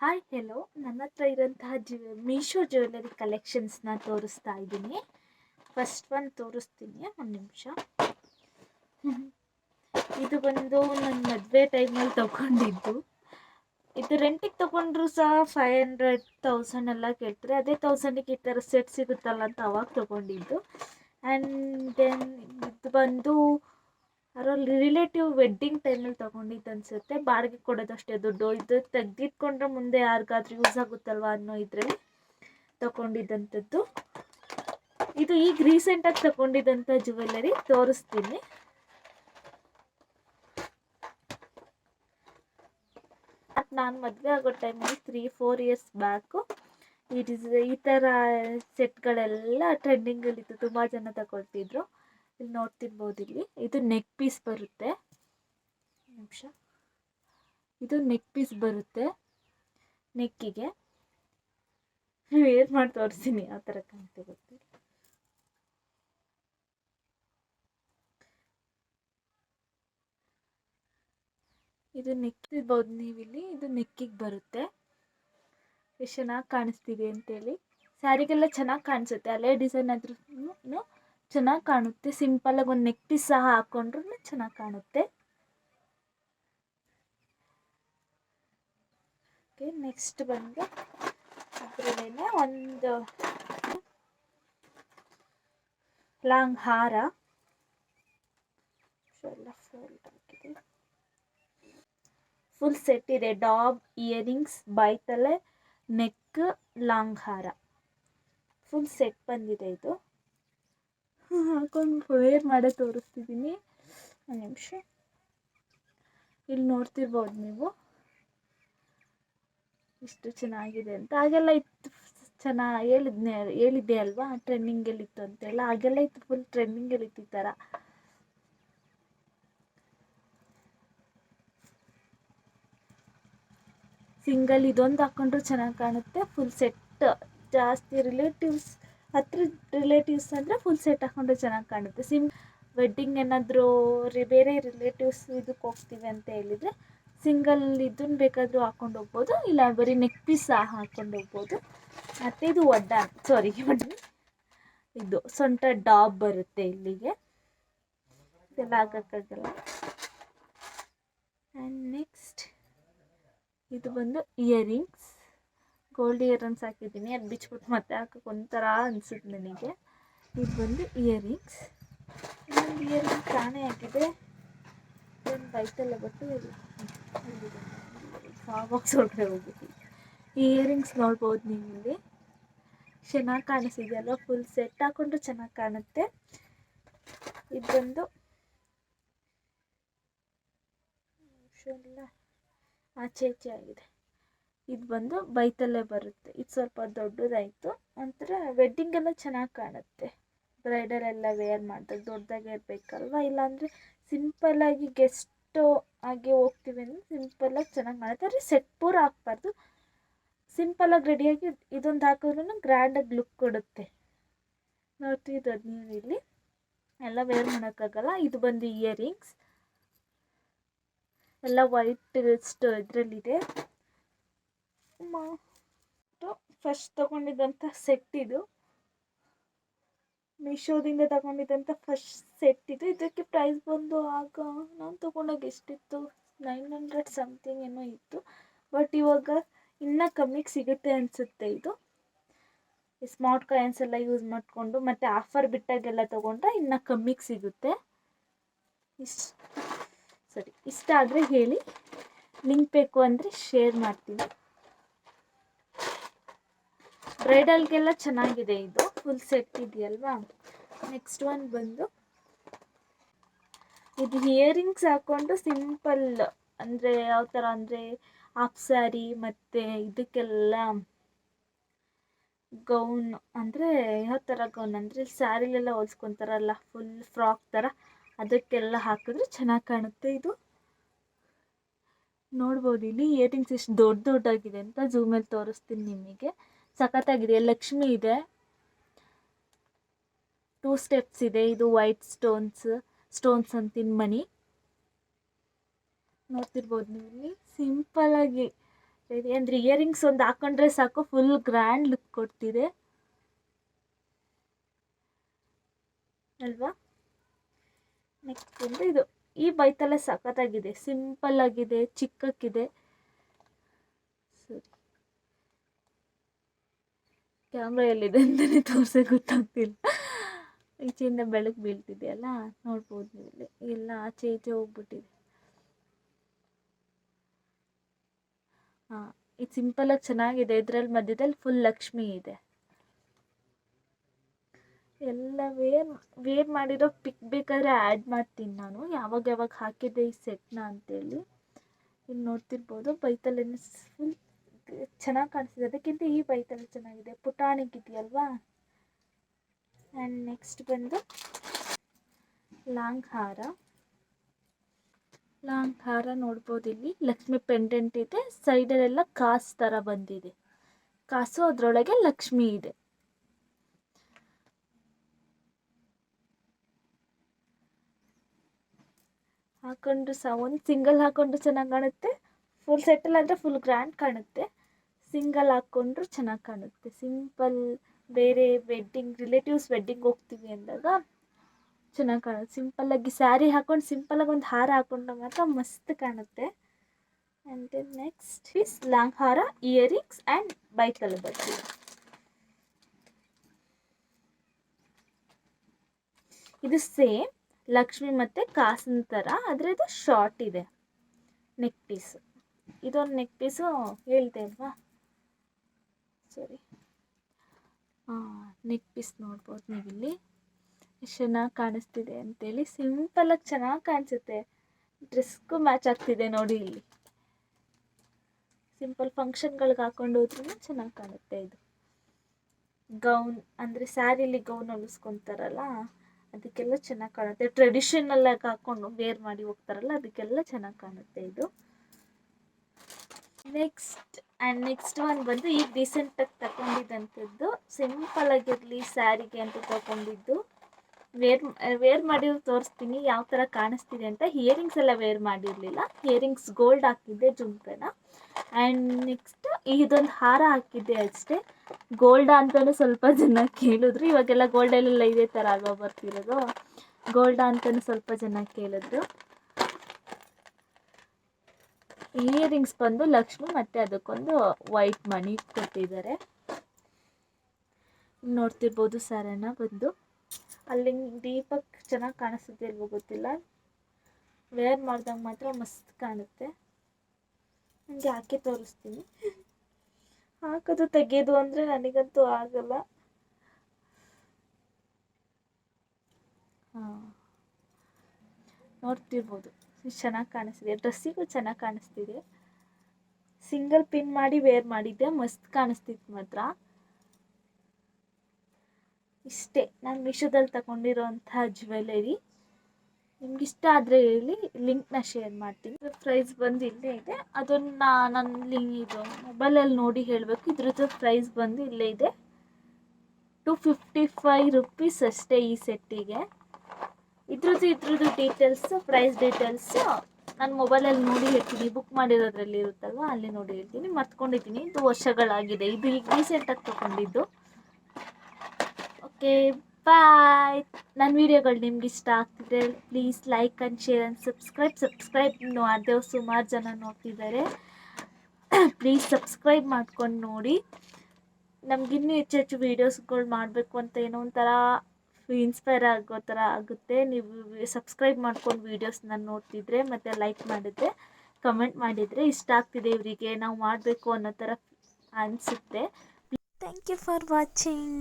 Hi hello ನನ್ನ ಹತ್ರ ಇರೋಂತಹ ಜ್ಯು Meesho jewellery ಕಲೆಕ್ಷನ್ಸ್ನ ತೋರಿಸ್ತಾ ಇದ್ದೀನಿ. ಫಸ್ಟ್ ಒನ್ ತೋರಿಸ್ತೀನಿ, ಒಂದು ನಿಮಿಷ. ಇದು ಬಂದು ನನ್ನ ಮದುವೆ ಟೈಮಲ್ಲಿ ತಗೊಂಡಿದ್ದು. ಇದು ರೆಂಟಿಗೆ ತೊಗೊಂಡ್ರು ಸಹ ಫೈವ್ ಹಂಡ್ರೆಡ್ ತೌಸಂಡ್ ಎಲ್ಲ ಕೇಳ್ತಾರೆ. ಅದೇ ತೌಸಂಡಿಗೆ ಈ ಥರ ಸೆಟ್ ಸಿಗುತ್ತಲ್ಲ ಅಂತ ಅವಾಗ ತೊಗೊಂಡಿದ್ದು. ಆ್ಯಂಡ್ ದೆನ್ ಇದು ಬಂದು ಯಾರೋ ರಿಲೇಟಿವ್ ವೆಡ್ಡಿಂಗ್ ಟೈಮಲ್ಲಿ ತೊಗೊಂಡಿದ್ದು ಅನಿಸುತ್ತೆ. ಬಾಡಿಗೆ ಕೊಡೋದಷ್ಟೇ, ದುಡ್ಡು ಇದು ತೆಗೆದಿಟ್ಕೊಂಡ್ರೆ ಮುಂದೆ ಯಾರಿಗಾದ್ರೂ ಯೂಸ್ ಆಗುತ್ತಲ್ವಾ ಅನ್ನೋ ಇದರಲ್ಲಿ ತೊಗೊಂಡಿದ್ದಂಥದ್ದು ಇದು ಈಗ ರೀಸೆಂಟಾಗಿ ತಗೊಂಡಿದ್ದಂಥ ಜುವೆಲ್ಲರಿ ತೋರಿಸ್ತೀನಿ. ನಾನು ಮದುವೆ ಆಗೋ ಟೈಮಲ್ಲಿ ತ್ರೀ ಫೋರ್ ಇಯರ್ಸ್ ಬ್ಯಾಕು ಈ ಡಿಸ್ ಈ ಥರ ಸೆಟ್ಗಳೆಲ್ಲ ಟ್ರೆಂಡಿಂಗಲ್ಲಿತ್ತು ತುಂಬ ಜನ ತಗೊಳ್ತಿದ್ರು. ಇಲ್ಲಿ ನೋಡ್ತಿರ್ಬೋದು ಇಲ್ಲಿ. ಇದು ನೆಕ್ ಪೀಸ್ ಬರುತ್ತೆ. ನಿಮಿಷ. ಇದು ನೆಕ್ ಪೀಸ್ ಬರುತ್ತೆ ನೆಕ್ಕಿಗೆ ಏನು ಮಾಡಿ ತೋರಿಸ್ತೀನಿ ಆ ಥರ ಕಾಣ್ತೆ ಗೊತ್ತಿಲ್ಲ ಇದು ನೆಕ್ಕಿರ್ಬೋದು ನೀವಿಲ್ಲಿ. ಇದು ನೆಕ್ಕಿಗೆ ಬರುತ್ತೆ. ಎಷ್ಟು ಚೆನ್ನಾಗಿ ಕಾಣಿಸ್ತಿದೆ ಅಂತೇಳಿ. ಸ್ಯಾರಿಗೆಲ್ಲ ಚೆನ್ನಾಗಿ ಕಾಣಿಸುತ್ತೆ. ಅಲ್ಲೇ ಡಿಸೈನ್ ಆದ್ರೂ ಚೆನ್ನಾಗಿ ಕಾಣುತ್ತೆ. ಸಿಂಪಲಾಗಿ ಒಂದು ನೆಕ್ ಪೀಸ್ ಸಹ ಹಾಕ್ಕೊಂಡ್ರೂ ಚೆನ್ನಾಗಿ ಕಾಣುತ್ತೆ. ಓಕೆ, ನೆಕ್ಸ್ಟ್ ಬಂದು ಅದರಲ್ಲೇ ಒಂದು ಲಾಂಗ್ ಹಾರ ಫುಲ್ ಸೆಟ್ ಇದೆ. ಡಾಬ್, ಇಯರಿಂಗ್ಸ್ ಬೈತಲೆ ನೆಕ್ ಲಾಂಗ್ ಹಾರ ಫುಲ್ ಸೆಟ್ ಬಂದಿದೆ ಇದು. ಹಾಕೊಂಡು ವೇರ್ ಮಾಡೇ ತೋರಿಸ್ತಿದ್ದೀನಿ ಒಂದು ನಿಮಿಷ. ಇಲ್ಲಿ ನೋಡ್ತಿರ್ಬೋದು ನೀವು. ಇಷ್ಟು ಚೆನ್ನಾಗಿದೆ ಅಂತ. ಹಾಗೆಲ್ಲ ಇತ್ತು ಚೆನ್ನಾಗಿ ಹೇಳಿದ್ನೆ, ಹೇಳಿದ್ದೆ ಅಲ್ವಾ? ಟ್ರೆಂಡಿಂಗಲ್ಲಿತ್ತು ಅಂತೆಲ್ಲ. ಹಾಗೆಲ್ಲ ಇತ್ತು ಫುಲ್ ಟ್ರೆಂಡಿಂಗಲ್ಲಿತ್ತು ಈ ಥರ ಸಿಂಗಲ್ ಇದೊಂದು ಹಾಕೊಂಡ್ರು ಚೆನ್ನಾಗಿ ಕಾಣುತ್ತೆ. ಫುಲ್ ಸೆಟ್ ಜಾಸ್ತಿ ರಿಲೇಟಿವ್ಸ್ ಹತ್ರ ರಿಲೇಟಿವ್ಸ್ ಅಂದರೆ ಫುಲ್ ಸೆಟ್ ಹಾಕೊಂಡ್ರೆ ಚೆನ್ನಾಗಿ ಕಾಣುತ್ತೆ. ಸಿಮ್ ವೆಡ್ಡಿಂಗ್ ಏನಾದರೂ ರಿ ಬೇರೆ ರಿಲೇಟಿವ್ಸ್ ಇದಕ್ಕೆ ಹೋಗ್ತೀವಿ ಅಂತ ಹೇಳಿದರೆ ಸಿಂಗಲ್ ಇದನ್ನು ಬೇಕಾದರೂ ಹಾಕ್ಕೊಂಡು ಹೋಗ್ಬೋದು, ಇಲ್ಲ ಬರೀ ನೆಕ್ ಪೀಸ್ ಹಾಕ್ಕೊಂಡು ಹೋಗ್ಬೋದು. ಮತ್ತು ಇದು ಒಡ್ಡ ಸಾರಿ ಇದು ಸೊಂಟ ಡಾಬ್ ಬರುತ್ತೆ ಇಲ್ಲಿಗೆ. ಇದೆಲ್ಲ ಹಾಕೋಕ್ಕಾಗಲ್ಲ ಆ್ಯಂಡ್ ನೆಕ್ಸ್ಟ್ ಇದು ಬಂದು ಇಯರಿಂಗ್ಸ್ ಗೋಲ್ಡ್ ಇಯರಿಂಗ್ಸ್ ಹಾಕಿದ್ದೀನಿ. ಅದು ಬಿಚ್ಬಿಟ್ಟು ಮತ್ತೆ ಹಾಕೋಕೆ ಒಂಥರ ಅನಿಸುತ್ತೆ ನನಗೆ. ಇದು ಬಂದು ಇಯರಿಂಗ್ಸ್ ಇನ್ನೊಂದು ಇಯರಿಂಗ್ ಕಾಣೆ ಆಗಿದೆ. ಏನು ಬೈಕಲ್ಲ ಬಟ್ಟು ಬಾಕ್ಸ್ ಒಳಗಡೆ ಹೋಗ್ಬಿಟ್ಟು. ಇಯರಿಂಗ್ಸ್ ನೋಡ್ಬೋದು ನೀವು ಚೆನ್ನಾಗಿ ಕಾಣಿಸಿದೆಯಲ್ಲ? ಫುಲ್ ಸೆಟ್ ಹಾಕೊಂಡ್ರೆ ಚೆನ್ನಾಗಿ ಕಾಣುತ್ತೆ. ಇದು ಬಂದು ಆಚೆ ಈಚೆ ಆಗಿದೆ. ಇದು ಬಂದು ಬೈತಲ್ಲೇ ಬರುತ್ತೆ. ಇದು ಸ್ವಲ್ಪ ದೊಡ್ಡದಾಯಿತು. ಒಂಥರ ವೆಡ್ಡಿಂಗೆಲ್ಲ ಚೆನ್ನಾಗಿ ಕಾಣುತ್ತೆ. ಬ್ರೈಡಲ್ ಎಲ್ಲ ವೇರ್ ಮಾಡಿದಾಗ ದೊಡ್ಡದಾಗೆ ಇರಬೇಕಲ್ವ? ಇಲ್ಲಾಂದರೆ ಸಿಂಪಲ್ಲಾಗಿ ಗೆಸ್ಟು ಆಗಿ ಹೋಗ್ತೀವಿ ಅಂದರೆ ಸಿಂಪಲ್ಲಾಗಿ ಚೆನ್ನಾಗಿ ಮಾಡುತ್ತೆ ಆದರೆ ಸೆಟ್ ಪೂರ ಹಾಕ್ಬಾರ್ದು ಸಿಂಪಲ್ಲಾಗಿ ರೆಡಿಯಾಗಿ ಇದೊಂದು ಹಾಕಿದ್ರೂ ಗ್ರ್ಯಾಂಡಾಗಿ ಲುಕ್ ಕೊಡುತ್ತೆ. ನೋಡ್ತಿದ್ದು ನೀವು ಇಲ್ಲಿ. ಎಲ್ಲ ವೇರ್ ಮಾಡೋಕ್ಕಾಗಲ್ಲ. ಇದು ಬಂದು ಇಯರಿಂಗ್ಸ್ ಎಲ್ಲ ವೈಟ್ ಇದರಲ್ಲಿದೆ. ಫಸ್ಟ್ ತಗೊಂಡಿದ್ದಂಥ ಸೆಟ್ ಇದು. ಮೀಶೋದಿಂದ ತಗೊಂಡಿದ್ದಂಥ ಫಸ್ಟ್ ಸೆಟ್ ಇದು. ಇದಕ್ಕೆ ಪ್ರೈಸ್ ಬಂದು ಆಗ ನಾನು ತೊಗೊಂಡಾಗ ಎಷ್ಟಿತ್ತು? ನೈನ್ ಹಂಡ್ರೆಡ್ ಸಮಥಿಂಗ್ ಏನೋ ಇತ್ತು. ಬಟ್ ಇವಾಗ ಇನ್ನೂ ಕಮ್ಮಿಗೆ ಸಿಗುತ್ತೆ ಅನಿಸುತ್ತೆ ಇದು. ಸ್ಮಾರ್ಟ್ ಕಾಯಿನ್ಸ್ ಎಲ್ಲ ಯೂಸ್ ಮಾಡಿಕೊಂಡು ಮತ್ತು ಆಫರ್ ಬಿಟ್ಟಾಗೆಲ್ಲ ತೊಗೊಂಡ್ರೆ ಇನ್ನೂ ಕಮ್ಮಿಗೆ ಸಿಗುತ್ತೆ. ಇಷ್ಟ, ಸರಿ, ಇಷ್ಟ ಆದರೆ ಹೇಳಿ. ಲಿಂಕ್ ಬೇಕು ಅಂದರೆ ಶೇರ್ ಮಾಡ್ತೀನಿ. ಬ್ರೈಡಲ್ಗೆಲ್ಲ ಚೆನ್ನಾಗಿದೆ ಇದು. ಫುಲ್ ಸೆಟ್ ಇದೆಯಲ್ವಾ? ನೆಕ್ಸ್ಟ್ ಒನ್ ಬಂದು ಇದು ಇಯರಿಂಗ್ಸ್ ಹಾಕ್ಕೊಂಡು ಸಿಂಪಲ್ ಅಂದರೆ ಯಾವ ಥರ ಅಂದರೆ ಹಾಫ್ ಸ್ಯಾರಿ ಮತ್ತು ಇದಕ್ಕೆಲ್ಲ ಗೌನ್ ಅಂದರೆ ಯಾವ ಥರ ಗೌನ್ ಅಂದರೆ ಸ್ಯಾರಿಲೆಲ್ಲ ಹೊಲ್ಸ್ಕೊತಾರಲ್ಲ ಫುಲ್ ಫ್ರಾಕ್ ಥರ ಅದಕ್ಕೆಲ್ಲ ಹಾಕಿದ್ರೆ ಚೆನ್ನಾಗಿ ಕಾಣುತ್ತೆ ಇದು. ನೋಡ್ಬೋದು ಇಲ್ಲಿ ಇಯರಿಂಗ್ಸ್ ಎಷ್ಟು ದೊಡ್ಡ ದೊಡ್ಡಾಗಿದೆ ಅಂತ ಝೂಮಲ್ಲಿ ತೋರಿಸ್ತೀನಿ ನಿಮಗೆ. ಸಖತ್ತಾಗಿದೆ. ಲಕ್ಷ್ಮಿ ಇದೆ. ಟೂ ಸ್ಟೆಪ್ಸ್ ಇದೆ. ಇದು ವೈಟ್ ಸ್ಟೋನ್ಸ್ ಸ್ಟೋನ್ಸ್ ಅಂತಿನ ಮನಿ ನೋಡ್ತಿರ್ಬೋದು ನೀವು ಇಲ್ಲಿ ಸಿಂಪಲ್ಲಾಗಿ ರೆಡಿ ಅಂದರೆ ಇಯರಿಂಗ್ಸ್ ಒಂದು ಹಾಕೊಂಡ್ರೆ ಸಾಕು. ಫುಲ್ ಗ್ರ್ಯಾಂಡ್ ಲುಕ್ ಕೊಡ್ತಿದೆ. ಅಲ್ವಾ? ನೆಕ್ಸ್ಟ್ ಬಂದು ಇದು. ಈ ಬೈತಲ್ಲ ಸಖತ್ತಾಗಿದೆ. ಸಿಂಪಲ್ ಆಗಿದೆ. ಚಿಕ್ಕಕ್ಕಿದೆ. ಸರಿ. ಕ್ಯಾಮ್ರಾ ಎಲ್ಲಿದೆ ಅಂತಲೇ ತೋರಿಸೇ ಗೊತ್ತಾಗ್ತಿಲ್ಲ. ಈಚೆಯಿಂದ ಬೆಳಕು ಬೀಳ್ತಿದೆಯಲ್ಲ, ನೋಡ್ಬೋದು ಎಲ್ಲ ಆಚೆ ಈಚೆ ಹೋಗ್ಬಿಟ್ಟಿದೆ. ಹಾಂ ಇದು ಸಿಂಪಲಾಗಿ ಚೆನ್ನಾಗಿದೆ. ಇದರಲ್ಲಿ ಮಧ್ಯದಲ್ಲಿ ಫುಲ್ ಲಕ್ಷ್ಮಿ ಇದೆ. ಎಲ್ಲ ವೇರ್ ವೇರ್ ಮಾಡಿರೋ ಪಿಕ್ ಬೇಕಾದ್ರೆ ಆ್ಯಡ್ ಮಾಡ್ತೀನಿ ನಾನು. ಯಾವಾಗ ಯಾವಾಗ ಹಾಕಿದ್ದೆ ಈ ಸೆಟ್ನ ಅಂತೇಳಿ. ಇಲ್ಲಿ ನೋಡ್ತಿರ್ಬೋದು. ಬೈತಲೇನೆ ಫುಲ್ ಚೆನ್ನಾಗಿ ಕಾಣಿಸ್ತಿದೆ. ಅದಕ್ಕಿಂತ ಈ ಬೈತಲೆ ಚೆನ್ನಾಗಿದೆ. ಪುಟಾಣಿಗಿದೆಯಲ್ವಾ ಆ್ಯಂಡ್ ನೆಕ್ಸ್ಟ್ ಬಂದು ಲಾಂಗ್ ಹಾರ ಲಾಂಗ್ ಹಾರ ನೋಡ್ಬೋದು ಇಲ್ಲಿ. ಲಕ್ಷ್ಮಿ ಪೆಂಡೆಂಟ್ ಇದೆ. ಸೈಡಲ್ಲೆಲ್ಲ ಕಾಸು ಥರ ಬಂದಿದೆ. ಕಾಸು ಅದರೊಳಗೆ ಲಕ್ಷ್ಮಿ ಇದೆ. ಹಾಕೊಂಡು ಸಹ ಒಂದು ಸಿಂಗಲ್ ಹಾಕೊಂಡು ಚೆನ್ನಾಗಿ ಕಾಣುತ್ತೆ. ಫುಲ್ ಸೆಟ್ಟಲ್ ಅಂದರೆ ಫುಲ್ ಗ್ರ್ಯಾಂಡ್ ಕಾಣುತ್ತೆ. ಸಿಂಗಲ್ ಹಾಕ್ಕೊಂಡ್ರು ಚೆನ್ನಾಗಿ ಕಾಣುತ್ತೆ. ಸಿಂಪಲ್ ಬೇರೆ ವೆಡ್ಡಿಂಗ್, ರಿಲೇಟಿವ್ಸ್ ವೆಡ್ಡಿಂಗ್ ಹೋಗ್ತೀವಿ ಅಂದಾಗ ಚೆನ್ನಾಗಿ ಕಾಣುತ್ತೆ. ಸಿಂಪಲ್ಲಾಗಿ ಸ್ಯಾರಿ ಹಾಕ್ಕೊಂಡು ಸಿಂಪಲ್ಲಾಗಿ ಒಂದು ಹಾರ ಹಾಕೊಂಡ್ರೆ ಮಾತ್ರ ಮಸ್ತ್ ಕಾಣುತ್ತೆ. And then next is long ಹಾರ, ಇಯರಿಂಗ್ಸ್ ಆ್ಯಂಡ್ ಬೈಕಲ್ಲಿ ಬರ್ತೀವಿ ಇದು ಸೇಮ್ ಲಕ್ಷ್ಮಿ ಮತ್ತು ಕಾಸಿನ ಥರ ಆದರೆ ಇದು ಶಾರ್ಟ್ ಇದೆ. ನೆಕ್ ಪೀಸು ಇದೊಂದು ನೆಕ್ ಪೀಸು ಹೇಳ್ತೇವಾ ಸರಿ. ನೆಕ್ ಪೀಸ್ ನೋಡ್ಬೋದು ನೀವಿಲ್ಲಿ. ಎಷ್ಟು ಚೆನ್ನಾಗಿ ಕಾಣಿಸ್ತಿದೆ ಅಂತೇಳಿ ಸಿಂಪಲಾಗಿ ಚೆನ್ನಾಗಿ ಕಾಣಿಸುತ್ತೆ. ಡ್ರೆಸ್ಗೂ ಮ್ಯಾಚ್ ಆಗ್ತಿದೆ ನೋಡಿ ಇಲ್ಲಿ. ಸಿಂಪಲ್ ಫಂಕ್ಷನ್ಗಳಿಗೆ ಹಾಕೊಂಡು ಹೋದ್ರೂ ಚೆನ್ನಾಗಿ ಕಾಣುತ್ತೆ ಇದು. ಗೌನ್ ಅಂದರೆ ಸ್ಯಾರಿಲಿ ಗೌನ್ ಹೊಲಿಸ್ಕೊತಾರಲ್ಲ, ಅದಕ್ಕೆಲ್ಲ ಚೆನ್ನಾಗಿ ಕಾಣುತ್ತೆ. ಟ್ರೆಡಿಷನಲ್ ಆಗಿ ಹಾಕೊಂಡು ವೇರ್ ಮಾಡಿ ಹೋಗ್ತಾರಲ್ಲ, ಅದಕ್ಕೆಲ್ಲ ಚೆನ್ನಾಗಿ ಕಾಣುತ್ತೆ ಇದು. ನೆಕ್ಸ್ಟ್ ಆ್ಯಂಡ್ ನೆಕ್ಸ್ಟ್ ಒಂದು ಬಂದು ಈಗ ರೀಸೆಂಟಾಗಿ ತಗೊಂಡಿದ್ದಂಥದ್ದು ಸಿಂಪಲ್ ಆಗಿರಲಿ ಸ್ಯಾರಿಗೆ ಅಂತ ತಗೊಂಡಿದ್ದು ವೇರ್ ವೇರ್ ಮಾಡಿರೋ ತೋರಿಸ್ತೀನಿ, ಯಾವ ಥರ ಕಾಣಿಸ್ತಿದೆ ಅಂತ. ಹಿಯರಿಂಗ್ಸ್ ಎಲ್ಲ ವೇರ್ ಮಾಡಿರಲಿಲ್ಲ. ಹಿಯರಿಂಗ್ಸ್ ಗೋಲ್ಡ್ ಹಾಕಿದ್ದೆ, ಜುಮ್ಕನ. ಆ್ಯಂಡ್ ನೆಕ್ಸ್ಟ್ ಇದೊಂದು ಹಾರ ಹಾಕಿದ್ದೆ ಅಷ್ಟೇ. ಗೋಲ್ಡ್ ಅಂತಲೂ ಸ್ವಲ್ಪ ಜನ ಕೇಳಿದ್ರು. ಇವಾಗೆಲ್ಲ ಗೋಲ್ಡಲ್ಲೆಲ್ಲ ಇದೇ ಥರ ಅಲ್ವಾ ಬರ್ತಿರೋದು? ಗೋಲ್ಡ ಅಂತಲೂ ಸ್ವಲ್ಪ ಜನ ಕೇಳಿದ್ರು. ಇಯರಿಂಗ್ಸ್ ಬಂದು ಲಕ್ಷ್ಮಿ ಮತ್ತು ಅದಕ್ಕೊಂದು ವೈಟ್ ಮಣಿ ಕೊಟ್ಟಿದ್ದಾರೆ. ನೋಡ್ತಿರ್ಬೋದು ಸರನ ಬಂದು. ಅಲ್ಲಿ ದೀಪಕ್ ಚೆನ್ನಾಗಿ ಕಾಣಿಸುತ್ತೆ ಇಲ್ವೋ ಗೊತ್ತಿಲ್ಲ. ವೇರ್ ಮಾಡಿದಾಗ ಮಾತ್ರ ಮಸ್ತ್ ಕಾಣುತ್ತೆ. ನನಗೆ ಹಾಕಿ ತೋರಿಸ್ತೀನಿ. ಹಾಕೋದು ತೆಗೆಯೋದು ಅಂದರೆ ನನಗಂತೂ ಆಗಲ್ಲ. ಹಾಂ. ನೋಡ್ತಿರ್ಬೋದು. ಚೆನ್ನಾಗಿ ಕಾಣಿಸ್ತಿದೆ. ಡ್ರೆಸ್ಸಿಗೂ ಚೆನ್ನಾಗಿ ಕಾಣಿಸ್ತಿದೆ. ಸಿಂಗಲ್ ಪಿನ್ ಮಾಡಿ ವೇರ್ ಮಾಡಿದ್ದೆ. ಮಸ್ತ್ ಕಾಣಿಸ್ತಿತ್ತು ಮಾತ್ರ. ಇಷ್ಟೇ. ನಾನು ಮೀಶೋದಲ್ಲಿ ತಗೊಂಡಿರೋಂಥ ಜ್ಯುವೆಲರಿ. ನಿಮ್ಗೆ ಇಷ್ಟ ಆದರೆ ಹೇಳಿ, ಲಿಂಕ್ನ ಶೇರ್ ಮಾಡ್ತೀನಿ. ಪ್ರೈಸ್ ಬಂದು ಇಲ್ಲೇ ಇದೆ. ಅದನ್ನು ನನ್ನ ಲಿಂಕ್ ಇದು ಮೊಬೈಲಲ್ಲಿ ನೋಡಿ ಹೇಳಬೇಕು. ಇದ್ರದ್ದು ಪ್ರೈಸ್ ಬಂದು ಇಲ್ಲೇ ಇದೆ. ಟು ಫಿಫ್ಟಿ ಫೈವ್ ರುಪೀಸ್ ಅಷ್ಟೇ ಈ ಸೆಟ್ಟಿಗೆ. ಇದ್ರದ್ದು ಇದ್ರದ್ದು ಡೀಟೇಲ್ಸ್ ಪ್ರೈಸ್ ಡೀಟೇಲ್ಸ್ ನಾನು ಮೊಬೈಲಲ್ಲಿ ನೋಡಿ ಹೇಳ್ತೀನಿ. ಬುಕ್ ಮಾಡಿರೋದ್ರಲ್ಲಿ ಇರುತ್ತಲ್ವ? ಅಲ್ಲಿ ನೋಡಿ ಹೇಳ್ತೀನಿ. ಮತ್ಕೊಂಡಿದ್ದೀನಿ. ಇದು ವರ್ಷಗಳಾಗಿದೆ. ಇದು ಈಗ ರೀಸೆಂಟಾಗಿ ತೊಗೊಂಡಿದ್ದು. ಓಕೆ ಬಾಯ್ ನನ್ನ ವಿಡಿಯೋಗಳು ನಿಮ್ಗೆ ಇಷ್ಟ ಆಗ್ತಿದೆ please like and share and subscribe subscribe ಮಾಡಿದೆವು ಸುಮಾರು ಜನ ನೋಡ್ತಿದ್ದಾರೆ. ಪ್ಲೀಸ್ ಸಬ್ಸ್ಕ್ರೈಬ್ ಮಾಡ್ಕೊಂಡು ನೋಡಿ. ನಮಗಿನ್ನೂ ಹೆಚ್ಚು ಹೆಚ್ಚು ವೀಡಿಯೋಸ್ಗಳು ಮಾಡಬೇಕು ಅಂತ ಏನೋ ಒಂಥರ ಇನ್ಸ್ಪೈರ್ ಆಗೋ ಥರ ಆಗುತ್ತೆ. ನೀವು ಸಬ್ಸ್ಕ್ರೈಬ್ ಮಾಡ್ಕೊಂಡು ವೀಡಿಯೋಸ್ನ ನೋಡ್ತಿದ್ರೆ, ಮತ್ತು ಲೈಕ್ ಮಾಡಿದ್ರೆ ಕಮೆಂಟ್ ಮಾಡಿದರೆ ಇಷ್ಟ ಆಗ್ತಿದೆ ಇವರಿಗೆ. ನಾವು ಮಾಡಬೇಕು ಅನ್ನೋ ಥರ ಅನಿಸುತ್ತೆ. Thank you for watching